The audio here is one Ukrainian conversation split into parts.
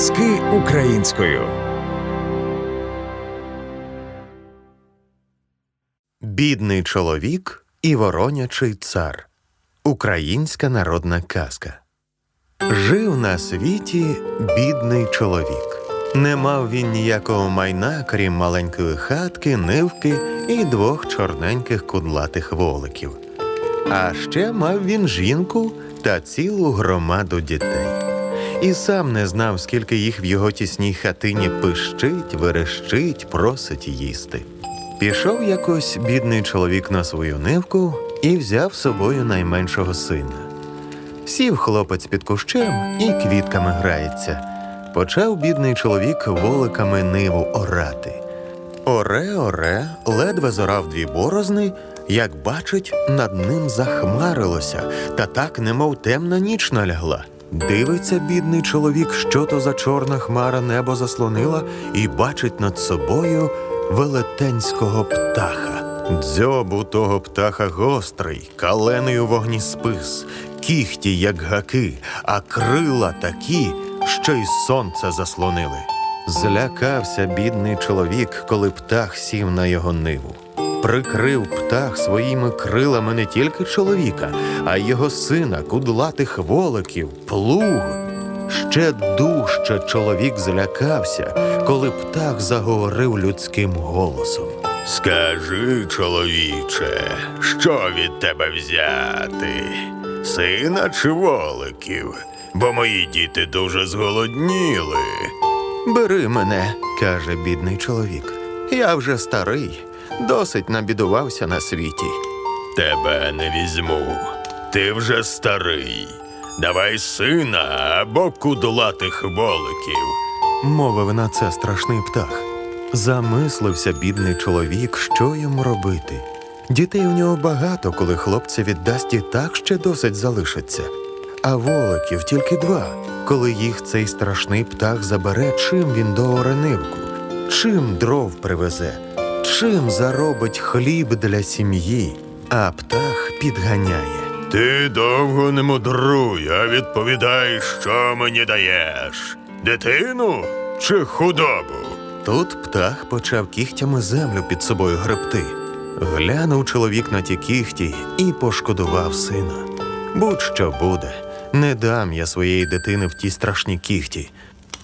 Аудіоказки українською. Бідний чоловік і воронячий цар. Українська народна казка. Жив на світі бідний чоловік. Не мав він ніякого майна, крім маленької хатки, нивки і двох чорненьких кудлатих воликів. А ще мав він жінку та цілу громаду дітей. І сам не знав, скільки їх в його тісній хатині пищить, верещить, просить їсти. Пішов якось бідний чоловік на свою нивку і взяв з собою найменшого сина. Сів хлопець під кущем і квітками грається. Почав бідний чоловік воликами ниву орати. Оре, оре, ледве зорав дві борозни, як бачить, над ним захмарилося, та так, немов темна ніч налягла. Дивиться бідний чоловік, що то за чорна хмара небо заслонила, і бачить над собою велетенського птаха. Дзьоб у того птаха гострий, калений у вогні спис, кіхті, як гаки, а крила такі, що й сонце заслонили. Злякався бідний чоловік, коли птах сів на його ниву. Прикрив птах своїми крилами не тільки чоловіка, а й його сина, кудлатих воликів, плуг. Ще дужче чоловік злякався, коли птах заговорив людським голосом. Скажи, чоловіче, що від тебе взяти? Сина чи воликів? Бо мої діти дуже зголодніли. Бери мене, каже бідний чоловік. Я вже старий, досить набідувався на світі. Тебе не візьму. Ти вже старий. Давай сина або кудлатих воликів. мовив на це страшний птах. Замислився бідний чоловік, що йому робити. Дітей у нього багато, коли хлопця віддасть і так ще досить залишиться. А волоків тільки два, коли їх цей страшний птах забере, чим він до оренивку, чим дров привезе, чим заробить хліб для сім'ї, а птах підганяє. Ти довго не мудруй, а відповідай, що мені даєш. Дитину чи худобу? Тут птах почав кігтями землю під собою гребти. Глянув чоловік на ті кігті і пошкодував сина. Будь-що буде, не дам я своєї дитини в ті страшні кігті.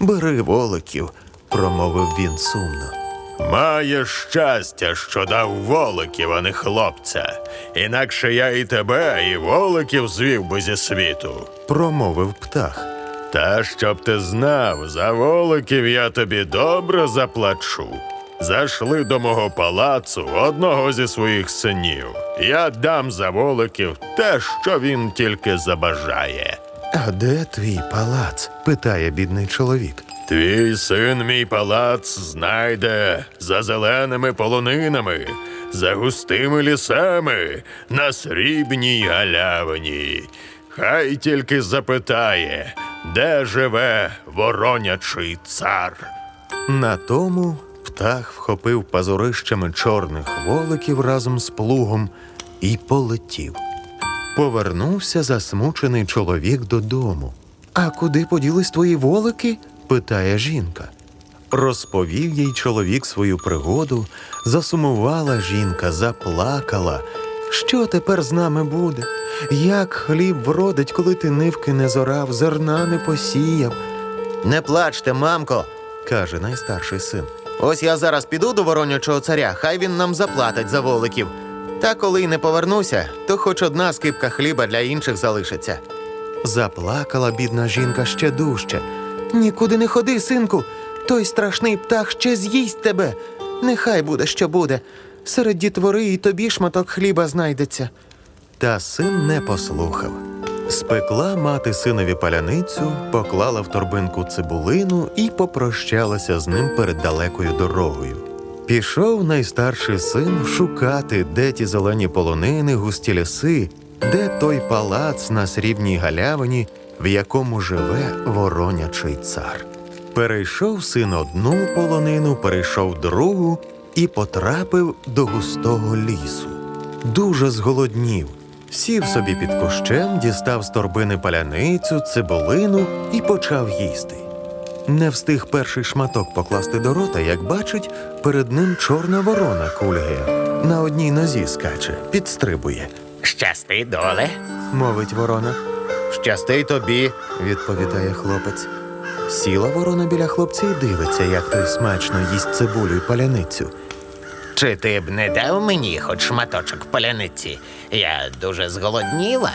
Бери воликів, промовив він сумно. Маєш щастя, що дав воликів, а не хлопця. Інакше я і тебе, і воликів звів би зі світу. Промовив птах. Та щоб ти знав, за воликів я тобі добре заплачу. Зайшли до мого палацу одного зі своїх синів. Я дам за воликів те, що він тільки забажає. А де твій палац? питає бідний чоловік. Твій син мій палац знайде за зеленими полонинами, за густими лісами, на срібній галявині. Хай тільки запитає, де живе воронячий цар. На тому птах вхопив пазурищами чорних воликів разом з плугом і полетів. Повернувся засмучений чоловік додому. А куди поділись твої волики? Питає жінка. Розповів їй чоловік свою пригоду, засумувала жінка, заплакала. Що тепер з нами буде? Як хліб вродить, коли ти нивки не зорав, зерна не посіяв? Не плачте, мамко, каже найстарший син. Ось я зараз піду до воронячого царя, хай він нам заплатить за воликів. Та коли й не повернуся, то хоч одна скипка хліба для інших залишиться. Заплакала бідна жінка ще дужче. Нікуди не ходи, синку. Той страшний птах ще з'їсть тебе. Нехай буде, що буде. Серед дітвори і тобі шматок хліба знайдеться. Та син не послухав. Спекла мати синові паляницю, поклала в торбинку цибулину і попрощалася з ним перед далекою дорогою. Пішов найстарший син шукати, де ті зелені полонини, густі ліси, де той палац на срібній галявині, в якому живе воронячий цар. Перейшов син одну полонину, перейшов другу і потрапив до густого лісу. Дуже зголоднів. Сів собі під кущем, дістав з торбини паляницю, цибулину і почав їсти. Не встиг перший шматок покласти до рота, як бачить, перед ним чорна ворона кульгає. На одній нозі скаче, підстрибує. Щасти, доле. мовить ворона. Щасти тобі, відповідає хлопець. Сіла ворона біля хлопця і дивиться, як той смачно їсть цибулю й паляницю. Чи ти б не дав мені хоч шматочок паляниці? Я дуже зголодніла.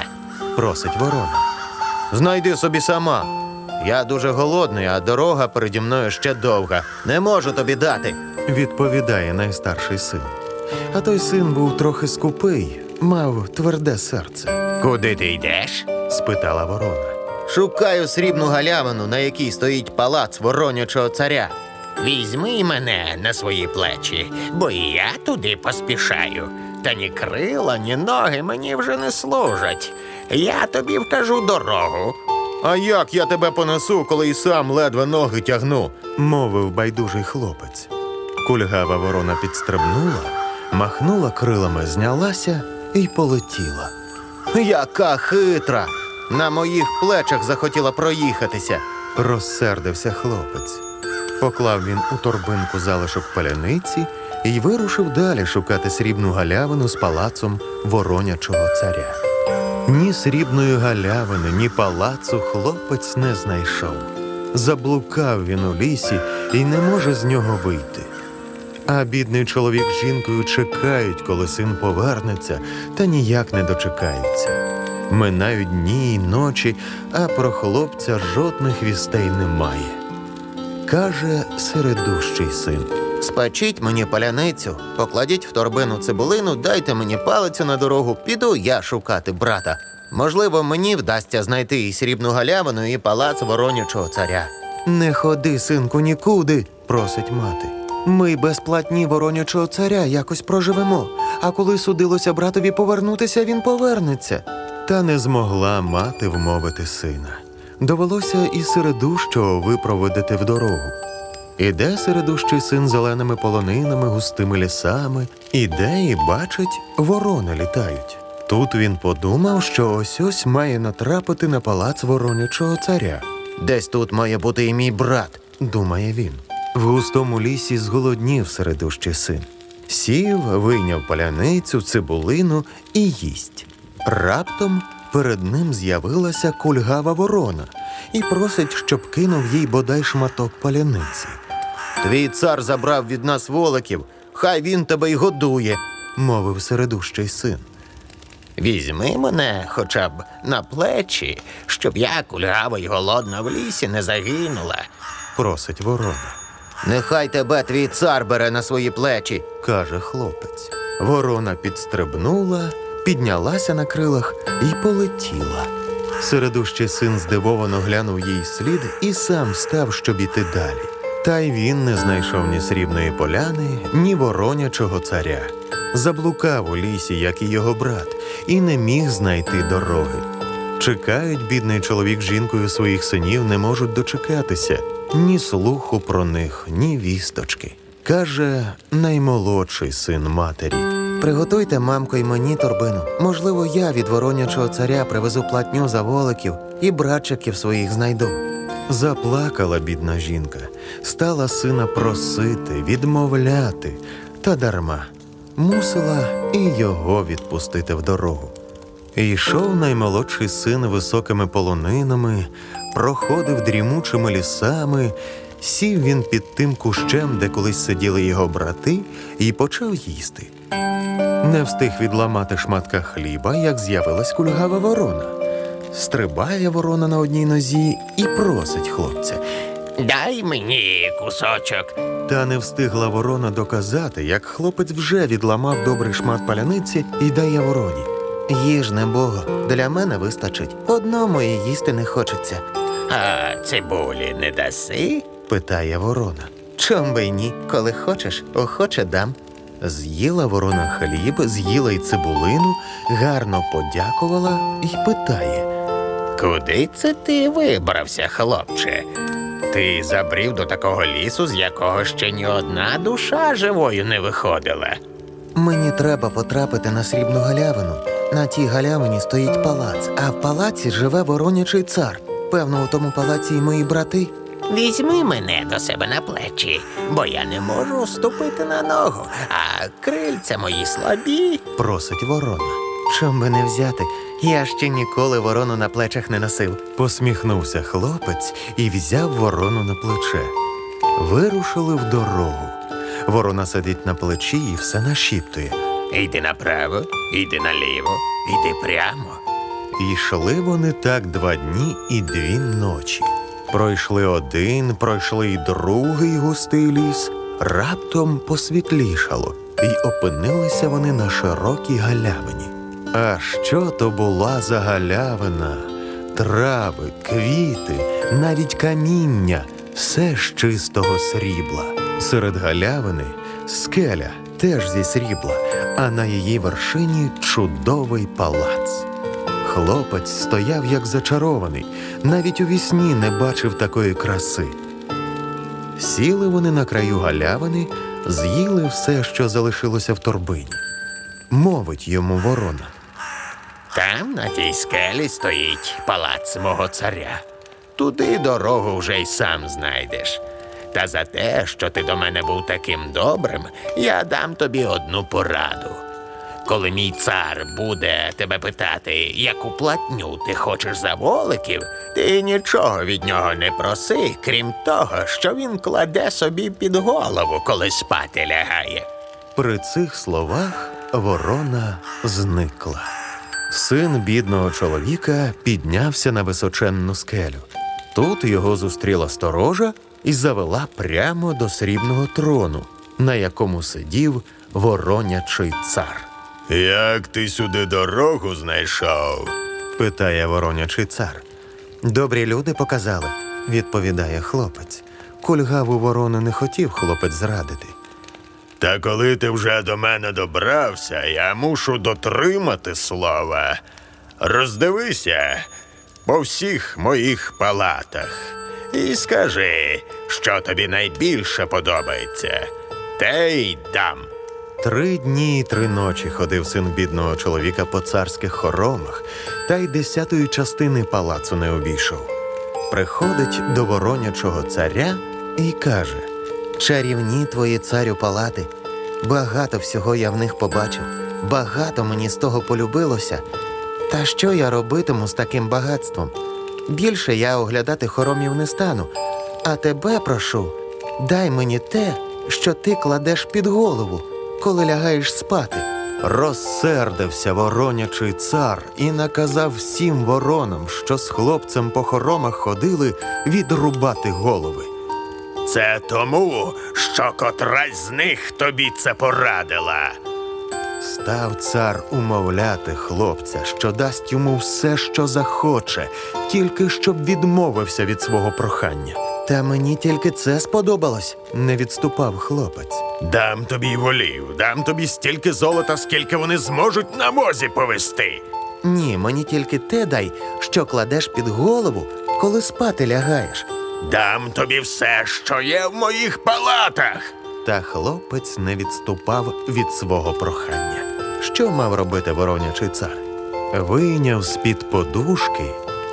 просить ворона. Знайди собі сама. Я дуже голодний, а дорога переді мною ще довга. Не можу тобі дати. відповідає найстарший син. А той син був трохи скупий, мав тверде серце. Куди ти йдеш? Спитала ворона. Шукаю срібну галявину, на якій стоїть палац воронячого царя. Візьми мене на свої плечі, бо і я туди поспішаю. Та ні крила, ні ноги мені вже не служать. Я тобі вкажу дорогу. А як я тебе понесу, коли й сам ледве ноги тягну? мовив байдужий хлопець. Кульгава ворона підстрибнула, махнула крилами, знялася і полетіла. Яка хитра! На моїх плечах захотіла проїхатися, розсердився хлопець. Поклав він у торбинку залишок паляниці і вирушив далі шукати срібну галявину з палацом воронячого царя. Ні срібної галявини, ні палацу хлопець не знайшов. Заблукав він у лісі і не може з нього вийти. А бідний чоловік з жінкою чекають, коли син повернеться, та ніяк не дочекаються. Минають дні й ночі, а про хлопця жодних вістей немає. Каже середущий син. Спечіть мені паляницю, покладіть в торбину цибулину, дайте мені палицю на дорогу, піду я шукати брата. Можливо, мені вдасться знайти і срібну галявину, і палац воронячого царя. Не ходи, синку, нікуди, просить мати. Ми безплатні воронячого царя якось проживемо. А коли судилося братові повернутися, він повернеться. Та не змогла мати вмовити сина. Довелося і середущого випроводити в дорогу. Іде середущий син зеленими полонинами, густими лісами, іде і бачить, ворони літають. Тут він подумав, що ось ось має натрапити на палац воронячого царя. Десь тут має бути і мій брат, думає він. В густому лісі зголоднів середущий син. Сів, вийняв паляницю, цибулину і їсть. Раптом перед ним з'явилася кульгава ворона і просить, щоб кинув їй бодай шматок паляниці. Твій цар забрав від нас волоків, хай він тебе й годує, мовив середущий син. Візьми мене хоча б на плечі, щоб я кульгава й голодна в лісі не загинула. просить ворона. Нехай тебе твій цар бере на свої плечі, каже хлопець. Ворона підстрибнула, піднялася на крилах і полетіла. Середущий син здивовано глянув їй слід і сам став, щоб іти далі. Та й він не знайшов ні срібної поляни, ні воронячого царя. Заблукав у лісі, як і його брат, і не міг знайти дороги. Чекають бідний чоловік з жінкою своїх синів, не можуть дочекатися ні слуху про них, ні вісточки. Каже наймолодший син матері. Приготуйте, мамко, й мені торбину. Можливо, я від воронячого царя привезу платню за воликів і братчиків своїх знайду. Заплакала бідна жінка, стала сина просити, відмовляти, та дарма мусила і його відпустити в дорогу. І йшов наймолодший син високими полонинами, проходив дрімучими лісами, сів він під тим кущем, де колись сиділи його брати, і почав їсти. Не встиг відламати шматка хліба, як з'явилась кульгава ворона. Стрибає ворона на одній нозі і просить хлопця. Дай мені кусочок. Та не встигла ворона доказати, як хлопець вже відламав добрий шмат паляниці і дає вороні. Їж, не бого, для мене вистачить. Одному і їсти не хочеться, А цибулі не даси? питає ворона. Чом би ні, коли хочеш, охоче дам. З'їла ворона хліб, з'їла й цибулину, гарно подякувала і питає. Куди це ти вибрався, хлопче? Ти забрів до такого лісу, з якого ще ні одна душа живою не виходила. Мені треба потрапити на срібну галявину. На тій галявині стоїть палац, а в палаці живе воронячий цар. Певно, у тому палаці і мої брати. Візьми мене до себе на плечі, бо я не можу ступити на ногу, а крильця мої слабі. просить ворона. Чом би не взяти? Я ще ніколи ворону на плечах не носив. Посміхнувся хлопець і взяв ворону на плече. Вирушили в дорогу. Ворона сидить на плечі і все нашіптує. Йди направо, йди наліво, йди прямо. Йшли вони так два дні і дві ночі. Пройшли один, пройшли й другий густий ліс, раптом посвітлішало, і опинилися вони на широкій галявині. А що то була за галявина? Трави, квіти, навіть каміння, все з чистого срібла. Серед галявини скеля теж зі срібла, а на її вершині чудовий палац. Хлопець стояв як зачарований, навіть у вісні не бачив такої краси. Сіли вони на краю галявини, з'їли все, що залишилося в торбині. Мовить йому ворона. Там на тій скелі стоїть палац мого царя. Туди дорогу вже й сам знайдеш. Та за те, що ти до мене був таким добрим, я дам тобі одну пораду. Коли мій цар буде тебе питати, яку платню ти хочеш за воликів, ти нічого від нього не проси, крім того, що він кладе собі під голову, коли спати лягає. При цих словах ворона зникла. Син бідного чоловіка піднявся на височенну скелю. Тут його зустріла сторожа і завела прямо до срібного трону, на якому сидів воронячий цар. Як ти сюди дорогу знайшов? питає воронячий цар. Добрі люди показали, відповідає хлопець. Кульгаву ворону не хотів хлопець зрадити. Та коли ти вже до мене добрався, я мушу дотримати слова. Роздивися по всіх моїх палатах і скажи, що тобі найбільше подобається. Те й дам. Три дні і три ночі ходив син бідного чоловіка по царських хоромах, та й десятої частини палацу не обійшов. Приходить до воронячого царя і каже: Чарівні твої царю палати. Багато всього я в них побачив, багато мені з того полюбилося. Та що я робитиму з таким багатством? Більше я оглядати хоромів не стану, а тебе прошу, дай мені те, що ти кладеш під голову, коли лягаєш спати. Розсердився воронячий цар і наказав всім воронам, що з хлопцем по хоромах ходили, відрубати голови. Це тому, що котрась з них тобі це порадила. Став цар умовляти хлопця, що дасть йому все, що захоче, тільки щоб відмовився від свого прохання. Та мені тільки це сподобалось, не відступав хлопець. Дам тобі волів, дам тобі стільки золота, скільки вони зможуть на возі повести. Ні, мені тільки те дай, що кладеш під голову, коли спати лягаєш. Дам тобі все, що є в моїх палатах. Та хлопець не відступав від свого прохання. Що мав робити воронячий цар? Вийняв з-під подушки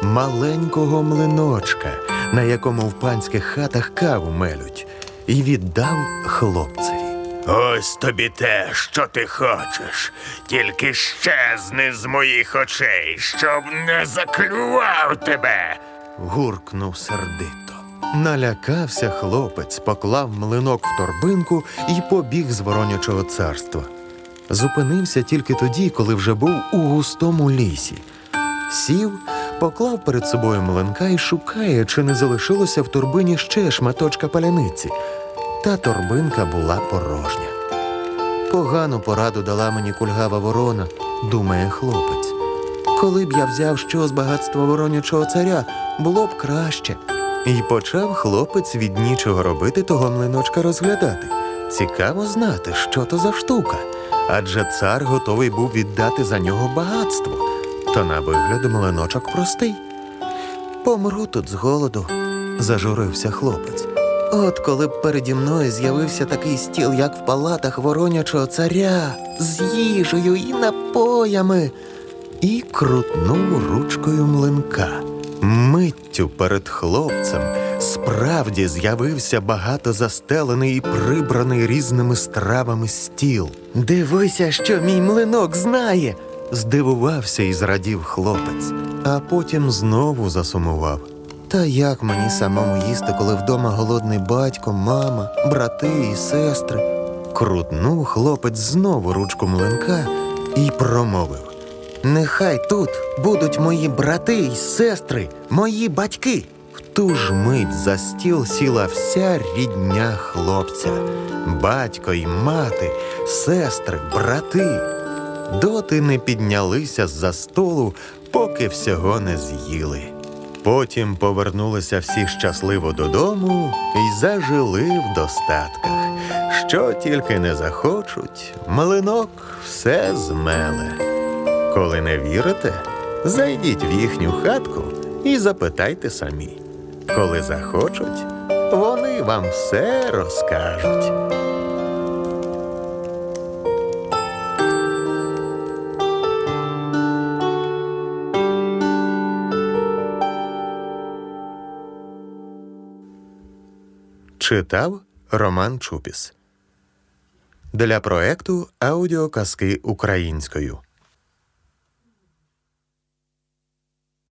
маленького млиночка, на якому в панських хатах каву мелють, і віддав хлопцеві. Ось тобі те, що ти хочеш, тільки щезни з моїх очей, щоб не заклював тебе. Гуркнув сердито. Налякався хлопець, поклав млинок в торбинку і побіг з воронячого царства. Зупинився тільки тоді, коли вже був у густому лісі. Сів, поклав перед собою млинка і шукає, чи не залишилося в торбині ще шматочка паляниці. Та торбинка була порожня. Погану пораду дала мені кульгава ворона, думає хлопець. Коли б я взяв що з багатства воронячого царя, було б краще. І почав хлопець від нічого робити того млиночка розглядати. Цікаво знати, що то за штука. Адже цар готовий був віддати за нього багатство. Та на вигляд млиночок простий. Помру тут з голоду, зажурився хлопець. От коли б переді мною з'явився такий стіл, як в палатах воронячого царя, з їжею і напоями, і крутнув ручкою млинка. Миттю перед хлопцем справді з'явився багато застелений і прибраний різними стравами стіл. Дивися, що мій млинок знає. Здивувався і зрадів хлопець, а потім знову засумував. Та як мені самому їсти, коли вдома голодний батько, мама, брати і сестри? Крутнув хлопець знову ручку млинка і промовив. Нехай тут будуть мої брати й сестри, мої батьки. В ту ж мить за стіл сіла вся рідня хлопця, батько й мати, сестри, брати. Доти не піднялися з-за столу, поки всього не з'їли. Потім повернулися всі щасливо додому і зажили в достатках. Що тільки не захочуть, млинок все змеле. Коли не вірите, зайдіть в їхню хатку і запитайте самі. Коли захочуть, вони вам все розкажуть. Читав Роман Чупіс для проекту Аудіоказки українською.